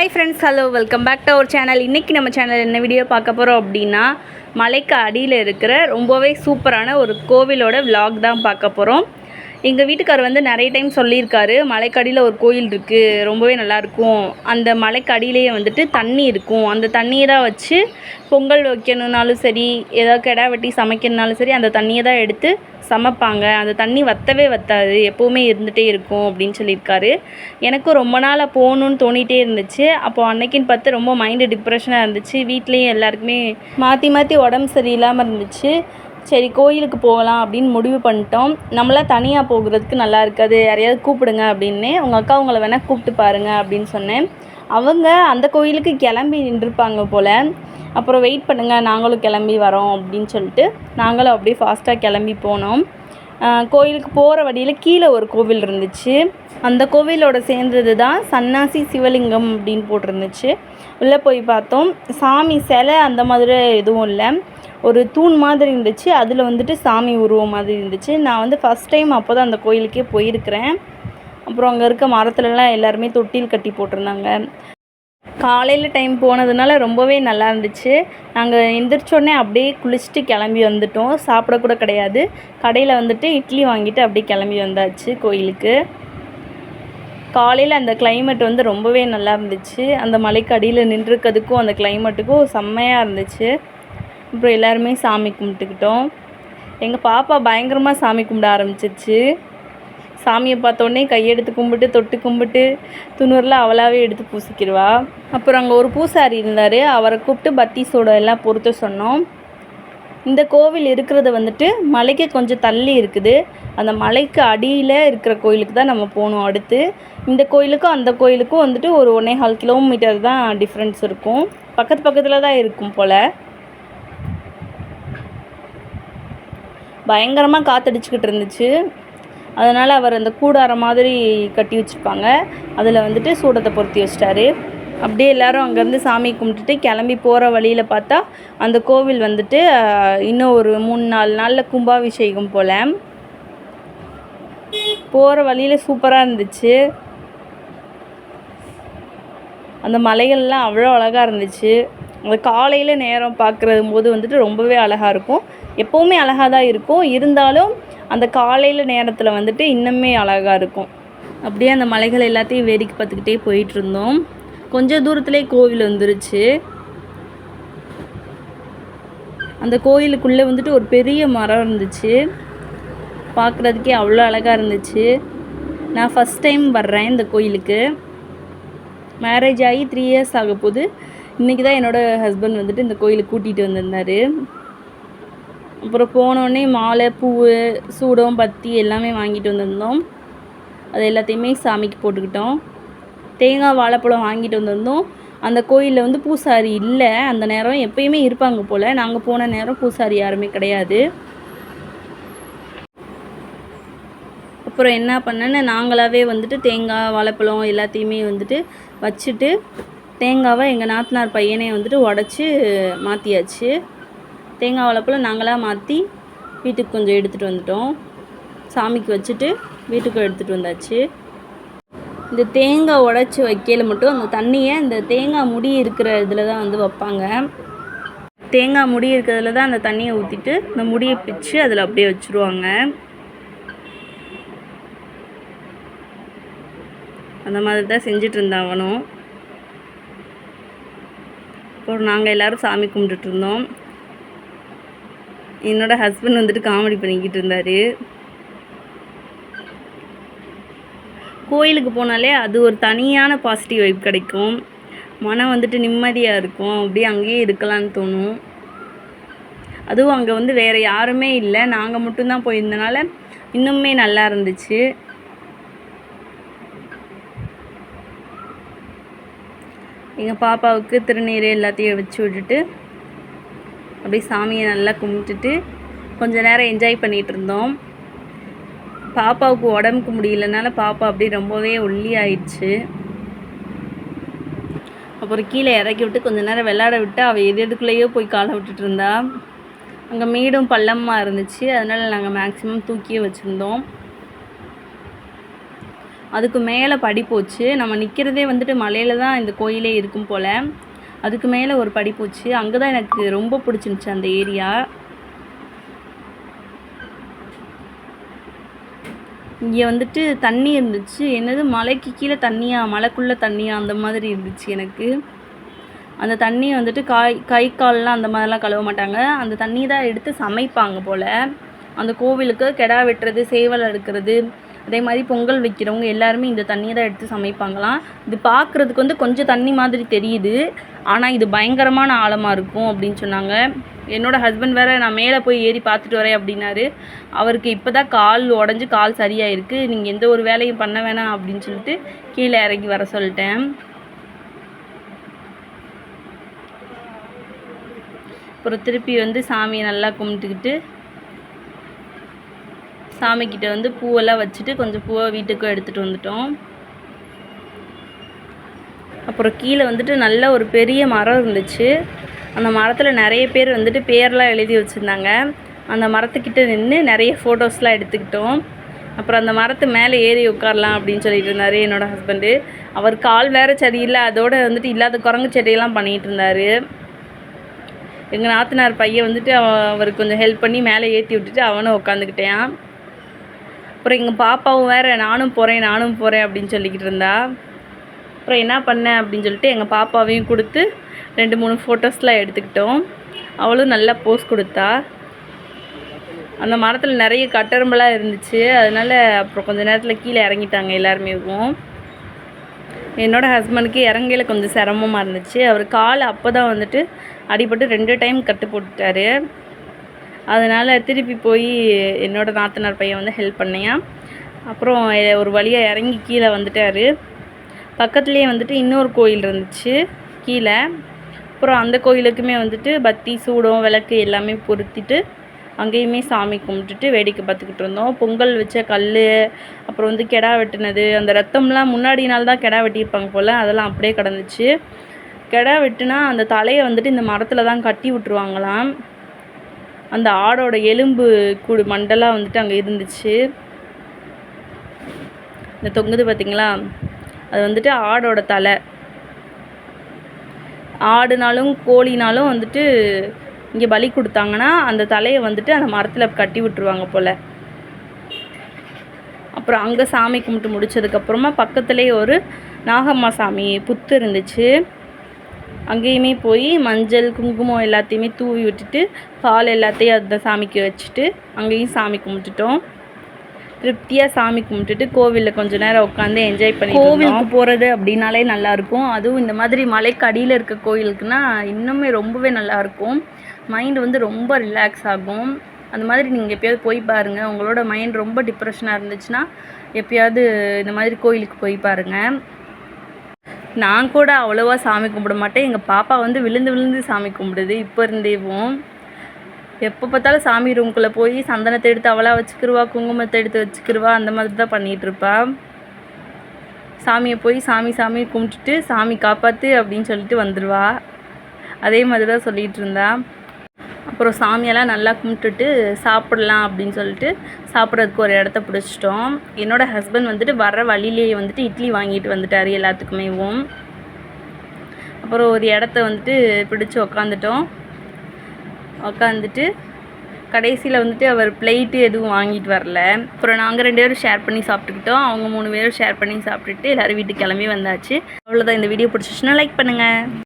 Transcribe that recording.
Hi friends hello welcome back to our channel இன்றைக்கி நம்ம channel என்ன வீடியோ பார்க்க போகிறோம் அப்படின்னா மலைக்கு அடியில் இருக்கிற ரொம்பவே சூப்பரான ஒரு கோவிலோட விலாக் தான் பார்க்க போகிறோம் எங்கள் வீட்டுக்கார் வந்து நிறைய டைம் சொல்லியிருக்காரு. மலைக்கடியில் ஒரு கோயில் இருக்குது ரொம்பவே நல்லாயிருக்கும் அந்த மலைக்கடியிலேயே வந்துட்டு தண்ணி இருக்கும். அந்த தண்ணியை தான் வச்சு பொங்கல் வைக்கணுன்னாலும் சரி ஏதாவது கிடா வெட்டி சமைக்கணுனாலும் சரி அந்த தண்ணியை தான் எடுத்து சமைப்பாங்க. அந்த தண்ணி வற்றவே வத்தாது. எப்போவுமே இருந்துகிட்டே இருக்கும் அப்படின்னு சொல்லியிருக்காரு. எனக்கும் ரொம்ப நாளாக போகணுன்னு தோணிகிட்டே இருந்துச்சு. அப்போ அன்னைக்குன்னு பார்த்து ரொம்ப மைண்டு டிப்ரெஷனாக இருந்துச்சு. வீட்லேயும் எல்லாருக்குமே மாற்றி மாற்றி உடம்பு சரியில்லாமல் இருந்துச்சு. சரி கோயிலுக்கு போகலாம் அப்படின்னு முடிவு பண்ணிட்டோம். நம்மளாம் தனியாக போகிறதுக்கு நல்லா இருக்காது. யாரையாவது கூப்பிடுங்க அப்படின்னு உங்கள் அக்கா உங்களை வேணால் கூப்பிட்டு பாருங்க அப்படின்னு சொன்னேன். அவங்க அந்த கோயிலுக்கு கிளம்பி நின்றுருப்பாங்க போல். அப்புறம் வெயிட் பண்ணுங்கள் நாங்களும் கிளம்பி வரோம் அப்படின்னு சொல்லிட்டு நாங்களும் அப்படியே ஃபாஸ்ட்டாக கிளம்பி போனோம். கோயிலுக்கு போகிற வழியில் கீழே ஒரு கோவில் இருந்துச்சு. அந்த கோவிலோட சேர்ந்தது தான் சன்னாசி சிவலிங்கம் அப்படின்னு போட்டிருந்துச்சு. உள்ளே போய் பார்த்தோம். சாமி சிலை அந்த மாதிரி எதுவும் இல்லை. ஒரு தூண் மாதிரி இருந்துச்சு. அதில் வந்துட்டு சாமி உருவம் மாதிரி இருந்துச்சு. நான் வந்து ஃபஸ்ட் டைம் அப்போ தான் அந்த கோயிலுக்கே போயிருக்கிறேன். அப்புறம் அங்கே இருக்க மரத்துலலாம் எல்லாருமே தொட்டில் கட்டி போட்டிருந்தாங்க. காலையில் டைம் போனதுனால ரொம்பவே நல்லா இருந்துச்சு. நாங்கள் எந்திரிச்சோடனே அப்படியே குளிச்சுட்டு கிளம்பி வந்துட்டோம். சாப்பிடக்கூட கிடையாது. கடையில் வந்துட்டு இட்லி வாங்கிட்டு அப்படியே கிளம்பி வந்தாச்சு கோயிலுக்கு. காலையில் அந்த கிளைமேட் வந்து ரொம்பவே நல்லா இருந்துச்சு. அந்த மலைக்கு அடியில் நின்றுருக்கிறதுக்கும் அந்த கிளைமேட்டுக்கும் செம்மையாக இருந்துச்சு. அப்புறம் எல்லாருமே சாமி கும்பிட்டுக்கிட்டோம். எங்கள் பாப்பா பயங்கரமாக சாமி கும்பிட ஆரம்பிச்சிருச்சு. சாமியை பார்த்தோன்னே கையெடுத்து கும்பிட்டு தொட்டு கும்பிட்டு துணுரில் அவளாவே எடுத்து பூசிக்கிடுவா. அப்புறம் அங்கே ஒரு பூசாரி இருந்தார். அவரை கூப்பிட்டு பத்தி சூடம் எல்லாம் பொறுத்த சொன்னோம். இந்த கோவில் இருக்கிறது வந்துட்டு மலைக்கு கொஞ்சம் தள்ளி இருக்குது. அந்த மலைக்கு அடியில் இருக்கிற கோயிலுக்கு தான் நம்ம போகணும் அடுத்து. இந்த கோயிலுக்கும் அந்த கோயிலுக்கும் வந்துட்டு ஒரு ஒன்றே கால் கிலோமீட்டர் தான் டிஃப்ரென்ஸ் இருக்கும். பக்கத்து பக்கத்தில் தான் இருக்கும் போல். பயங்கரமாக காற்றடிச்சிக்கிட்டு இருந்துச்சு. அதனால் அவர் அந்த கூடாரம் மாதிரி கட்டி வச்சுருப்பாங்க அதில் வந்துட்டு சூடத்தை பொருத்தி வச்சிட்டாரு. அப்படியே எல்லாரும் அங்கேருந்து சாமி கும்பிட்டுட்டு கிளம்பி போகிற வழியில் பார்த்தா அந்த கோவில் வந்துட்டு இன்னும் ஒரு மூணு நாலு நாளில் கும்பாபிஷேகம் போல். போகிற வழியில் சூப்பராக இருந்துச்சு. அந்த மலைகள்லாம் அவ்வளோ அழகாக இருந்துச்சு. காலையில் நேரம் பார்க்குறது போது வந்துட்டு ரொம்பவே அழகாக இருக்கும். எப்போவுமே அழகாக தான் இருக்கும். இருந்தாலும் அந்த காலையில் நேரத்தில் வந்துட்டு இன்னுமே அழகாக இருக்கும். அப்படியே அந்த மலைகள் எல்லாத்தையும் வேடிக்கை பார்த்துக்கிட்டே போயிட்டுருந்தோம் கொஞ்சம் தூரத்துலேயே கோவில் வந்துருச்சு. அந்த கோயிலுக்குள்ளே வந்துட்டு ஒரு பெரிய மரம் இருந்துச்சு. பார்க்குறதுக்கே அவ்வளோ அழகாக இருந்துச்சு. நான் ஃபஸ்ட் டைம் வர்றேன் இந்த கோயிலுக்கு. மேரேஜ் ஆகி த்ரீ இயர்ஸ் ஆக போகுது இன்றைக்கி தான் என்னோடய ஹஸ்பண்ட் வந்துட்டு இந்த கோயிலுக்கு கூட்டிகிட்டு வந்திருந்தார். அப்புறம் போனோடனே மாலை பூ சூடம் பத்தி எல்லாமே வாங்கிட்டு வந்திருந்தோம். அது எல்லாத்தையுமே சாமிக்கு போட்டுக்கிட்டோம். தேங்காய் வாழைப்பழம் வாங்கிட்டு வந்திருந்தோம். அந்த கோயிலில் வந்து பூசாரி இல்லை. அந்த நேரம் எப்பயுமே இருப்பாங்க போல். நாங்கள் போன நேரம் பூசாரி யாருமே கிடையாது. அப்புறம் என்ன பண்ணேன்னு நாங்களாகவே வந்துட்டு தேங்காய் வாழைப்பழம் எல்லாத்தையுமே வந்துட்டு வச்சுட்டு தேங்காவை எங்கள் நாத்தனார் பையனே வந்துட்டு உடச்சி மாற்றியாச்சு தேங்காய் வாழைப்பழம் நாங்களாக மாற்றி வீட்டுக்கு கொஞ்சம் எடுத்துகிட்டு வந்துட்டோம். சாமிக்கு வச்சுட்டு வீட்டுக்கு எடுத்துகிட்டு வந்தாச்சு. இந்த தேங்காய் உடச்சி வைக்கையில் மட்டும் அந்த தண்ணியை இந்த தேங்காய் முடி இருக்கிற இதில் தான் வந்து வைப்பாங்க. தேங்காய் முடி இருக்கிறதுல தான் அந்த தண்ணியை ஊற்றிட்டு இந்த முடியை பிச்சு அதில் அப்படியே வச்சுருவாங்க. அந்த மாதிரி தான் செஞ்சுட்டு அப்புறம் நாங்கள் எல்லோரும் சாமி கும்பிட்டுட்டு இருந்தோம். என்னோட ஹஸ்பண்ட் வந்துட்டு காமெடி பண்ணிக்கிட்டு இருந்தார். கோயிலுக்கு போனாலே அது ஒரு தனியான பாசிட்டிவ் வைப் கிடைக்கும். மனம் வந்துட்டு நிம்மதியாக இருக்கும். அப்படியே அங்கேயே இருக்கலாம்னு தோணும். அதுவும் அங்கே வந்து வேறு யாருமே இல்லை. நாங்கள் மட்டும்தான் போயிருந்தனால இன்னுமே நல்லா இருந்துச்சு. எங்கள் பாப்பாவுக்கு திருநீர் எல்லாத்தையும் வச்சு விட்டுட்டு அப்படியே சாமியை நல்லா கும்பிட்டுட்டு கொஞ்ச நேரம் என்ஜாய் பண்ணிகிட்டு இருந்தோம். பாப்பாவுக்கு உடம்புக்கு முடியலனால பாப்பா அப்படியே ரொம்பவே ஒல்லி ஆயிடுச்சு. அப்புறம் கீழே இறக்கி விட்டு கொஞ்ச நேரம் விளையாட விட்டு அவள் எது எதுக்குள்ளேயோ போய் காலை விட்டுட்டு இருந்தா. அங்கே மேடும் பள்ளமாக இருந்துச்சு. அதனால் நாங்கள் மேக்ஸிமம் தூக்கியே வச்சுருந்தோம். அதுக்கு மேலே படி போச்சு நம்ம நிற்கிறதே வந்துட்டு மலையில் தான் இந்த கோயிலே இருக்கும் போல். அதுக்கு மேலே ஒரு படி போச்சு அங்கே தான் எனக்கு ரொம்ப பிடிச்சிருந்துச்சி அந்த ஏரியா. இங்கே வந்துட்டு தண்ணி இருந்துச்சு. என்னது? மலைக்கு கீழே தண்ணியாக மலைக்குள்ளே தண்ணியாக அந்த மாதிரி இருந்துச்சு எனக்கு. அந்த தண்ணியை வந்துட்டு காய் கை கால்லாம் அந்த மாதிரிலாம் கழுவ மாட்டாங்க. அந்த தண்ணி தான் எடுத்து சமைப்பாங்க போல். அந்த கோவிலுக்கு கெடா வெட்டுறது சேவல் எடுக்கிறது அதே மாதிரி பொங்கல் வைக்கிறவங்க எல்லாருமே இந்த தண்ணியை தான் எடுத்து சமைப்பாங்களாம். இது பார்க்குறதுக்கு வந்து கொஞ்சம் தண்ணி மாதிரி தெரியுது. ஆனால் இது பயங்கரமான ஆழமாக இருக்கும் அப்படின்னு சொன்னாங்க. என்னோடய ஹஸ்பண்ட் வேறு நான் மேலே போய் ஏறி பார்த்துட்டு வரேன் அப்படின்னாரு. அவருக்கு இப்போ தான் கால் உடஞ்சி கால் சரியாயிருக்கு. நீங்கள் எந்த ஒரு வேலையும் பண்ண வேணாம் அப்படின்னு சொல்லிட்டு கீழே இறங்கி வர சொல்லிட்டேன். அப்புறம் திருப்பி வந்து சாமியை நல்லா கும்பிட்டுக்கிட்டு சாமிக்கிட்ட வந்து பூவெல்லாம் வச்சுட்டு கொஞ்சம் பூவை வீட்டுக்கும் எடுத்துகிட்டு வந்துட்டோம். அப்புறம் கீழே வந்துட்டு நல்ல ஒரு பெரிய மரம் இருந்துச்சு. அந்த மரத்தில் நிறைய பேர் வந்துட்டு பேர்லாம் எழுதி வச்சுருந்தாங்க. அந்த மரத்துக்கிட்ட நின்று நிறைய ஃபோட்டோஸ்லாம் எடுத்துக்கிட்டோம். அப்புறம் அந்த மரத்து மேலே ஏறி உட்காரலாம் அப்படின்னு சொல்லிட்டு இருந்தார் என்னோடய ஹஸ்பண்டு அவர் கால் வேறு சரியில்லை அதோடு வந்துட்டு இல்லாத குரங்கு செடியெல்லாம் பண்ணிகிட்டு இருந்தார். எங்கள் நாத்தனார் பையன் வந்துட்டு அவ- அவருக்கு கொஞ்சம் ஹெல்ப் பண்ணி மேலே ஏற்றி விட்டுட்டு அவனும் உட்காந்துக்கிட்டேன். அப்புறம் எங்கள் பாப்பாவும் வேறு நானும் போகிறேன் நானும் போகிறேன் அப்படின்னு சொல்லிக்கிட்டு இருந்தா. அப்புறம் என்ன பண்ணேன் அப்படின்னு சொல்லிட்டு எங்கள் பாப்பாவையும் கொடுத்து ரெண்டு மூணு ஃபோட்டோஸ்லாம் எடுத்துக்கிட்டோம். அவளும் நல்லா போஸ் கொடுத்தா. அந்த மரத்தில் நிறைய கட்டெரும்பெல்லாம் இருந்துச்சு. அதனால் அப்புறம் கொஞ்ச நேரத்தில் கீழே இறங்கிட்டாங்க எல்லாருமேவும் என்னோட ஹஸ்பண்டுக்கு இறங்கையில் கொஞ்சம் சிரமமாக இருந்துச்சு. அவர் கால் அப்போ தான் வந்துட்டு அடிபட்டு ரெண்டு டைம் கட்டு போட்டுட்டாரு. அதனால் திருப்பி போய் என்னோடய நாத்தனார் பையன் வந்து ஹெல்ப் பண்ணியான் அப்புறம் ஒரு வழியாக இறங்கி கீழே வந்துட்டார். பக்கத்துலேயே வந்துட்டு இன்னொரு கோயில் இருந்துச்சு கீழே. அப்புறம் அந்த கோயிலுக்குமே வந்துட்டு பத்தி சூடம் விளக்கு எல்லாமே பொருத்திட்டு அங்கேயுமே சாமி கும்பிட்டுட்டு வேடிக்கை பார்த்துக்கிட்டு இருந்தோம். பொங்கல் வச்ச கல் அப்புறம் வந்து கெடா வெட்டினது அந்த ரத்தம்லாம் முன்னாடி நாள் தான் கெடா வெட்டியிருப்பாங்க போல் அதெல்லாம் அப்படியே கிடந்துச்சு. கெடா வெட்டுனா அந்த தலையை வந்துட்டு இந்த மரத்தில் தான் கட்டி விட்ருவாங்களாம் அந்த ஆடோட எலும்பு கூடு மண்டலாக வந்துட்டு அங்கே இருந்துச்சு. இந்த தொங்குது பார்த்திங்களா அது வந்துட்டு ஆடோட தலை. ஆடுனாலும் கோழினாலும் வந்துட்டு இங்கே பலி கொடுத்தாங்கன்னா அந்த தலையை வந்துட்டு அந்த மரத்தில் கட்டி விட்டுருவாங்க போல். அப்புறம் அங்கே சாமி கும்பிட்டு முடிச்சதுக்கப்புறமா பக்கத்துலேயே ஒரு நாகம்மா சாமி புத்து இருந்துச்சு. அங்கேயுமே போய் மஞ்சள் குங்குமம் எல்லாத்தையுமே தூவி விட்டுட்டு பால் எல்லாத்தையும் அந்த சாமிக்கு வச்சுட்டு அங்கேயும் சாமி கும்பிட்டுட்டோம். திருப்தியாக சாமி கும்பிட்டுட்டு கோவிலில் கொஞ்ச நேரம் உட்காந்து என்ஜாய் பண்ணி கோவிலுக்கு போகிறது அப்படின்னாலே நல்லாயிருக்கும் அதுவும் இந்த மாதிரி மலைக்கு அடியில் இருக்க கோயிலுக்குன்னா இன்னுமே ரொம்பவே நல்லாயிருக்கும் மைண்டு வந்து ரொம்ப ரிலாக்ஸ் ஆகும். அந்த மாதிரி நீங்கள் எப்பயாவது போய் பாருங்கள் உங்களோட மைண்ட் ரொம்ப டிப்ரெஷனாக இருந்துச்சுன்னா எப்பயாவது இந்த மாதிரி கோயிலுக்கு போய் பாருங்கள் நான் கூட அவ்வளோவா சாமி கும்பிட மாட்டேன். எங்கள் பாப்பா வந்து விழுந்து விழுந்து சாமி கும்பிடுது. இப்போ இருந்தேவும் எப்போ பார்த்தாலும் சாமி ரூம்குள்ளே போய் சந்தனத்தை எடுத்து அவளாக வச்சுக்கிருவா குங்குமத்தை எடுத்து வச்சுக்கிருவா அந்த மாதிரி தான் பண்ணிகிட்டு சாமியை போய் சாமி சாமி கும்பிட்டுட்டு சாமி காப்பாற்று அப்படின்னு சொல்லிட்டு வந்துடுவா அதே மாதிரி தான் சொல்லிகிட்டு இருந்தா. அப்புறம் சாமியெல்லாம் நல்லா கும்பிட்டுட்டு சாப்பிடலாம் அப்படின்னு சொல்லிட்டு சாப்பிட்றதுக்கு ஒரு இடத்த பிடிச்சிட்டோம். என்னோட ஹஸ்பண்ட் வந்துட்டு வர வழியிலேயே வந்துட்டு இட்லி வாங்கிட்டு வந்துட்டார் எல்லாத்துக்குமேவும் அப்புறம் ஒரு இடத்த வந்துட்டு பிடிச்சி உக்காந்துட்டோம். உக்காந்துட்டு கடைசியில் வந்துட்டு அவர் பிளேட்டு எதுவும் வாங்கிட்டு வரல. அப்புறம் நாங்கள் ரெண்டு பேரும் ஷேர் பண்ணி சாப்பிட்டுக்கிட்டோம். அவங்க மூணு பேரும் ஷேர் பண்ணி சாப்பிட்டுட்டு எல்லோரும் வீட்டுக்கு கிளம்பி வந்தாச்சு. அவ்வளோதான் இந்த வீடியோ பிடிச்சிச்சுன்னா லைக் பண்ணுங்கள்